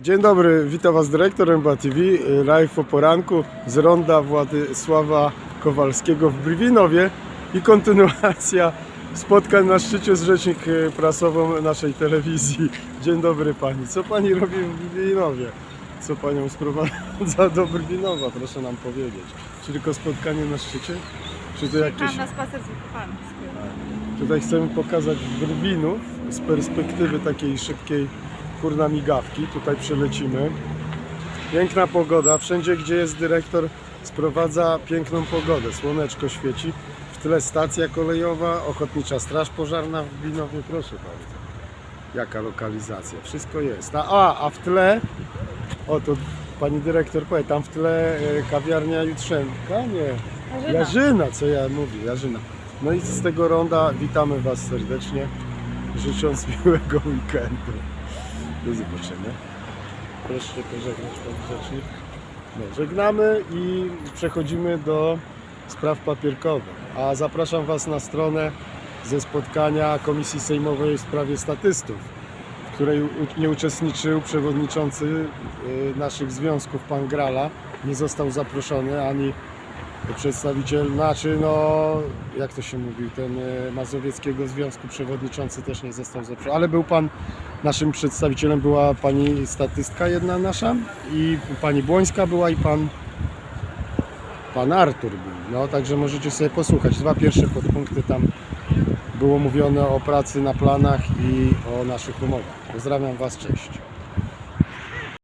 Dzień dobry, witam Was dyrektor MBA TV, live o poranku z ronda Władysława Kowalskiego w Brwinowie i kontynuacja spotkań na szczycie z rzecznik y, prasową naszej telewizji. Dzień dobry Pani, co Pani robi w Brwinowie? Co Panią sprowadza do Brwinowa, proszę nam powiedzieć. Czy tylko spotkanie na szczycie? Czy to jakieś... Na spacer z wykopami. Tutaj chcemy pokazać Brwinów z perspektywy takiej szybkiej kurna migawki. Tutaj przelecimy. Piękna pogoda. Wszędzie, gdzie jest dyrektor, sprowadza piękną pogodę. Słoneczko świeci. W tle stacja kolejowa, Ochotnicza Straż Pożarna w Brwinowie. Proszę bardzo. Jaka lokalizacja. Wszystko jest. A, a, a w tle, o to pani dyrektor powie, tam w tle e, kawiarnia Jutrzenka? Nie. Jarzyna, co ja mówię, Jarzyna. No i z tego ronda witamy Was serdecznie, życząc miłego weekendu. Do zobaczenia. Proszę pożegnać Pan Rzecznik. No, żegnamy i przechodzimy do spraw papierkowych. A zapraszam Was na stronę ze spotkania Komisji Sejmowej w sprawie statystów, w której nie uczestniczył przewodniczący y, naszych związków, pan Grala. Nie został zaproszony ani przedstawiciel, znaczy no, jak to się mówi, ten e, Mazowieckiego Związku Przewodniczący też nie został zaproszony, ale był pan, naszym przedstawicielem była pani statystka jedna nasza i pani Błońska była i pan pan Artur był, no także możecie sobie posłuchać, dwa pierwsze podpunkty tam było mówione o pracy na planach i o naszych umowach. Pozdrawiam Was, cześć.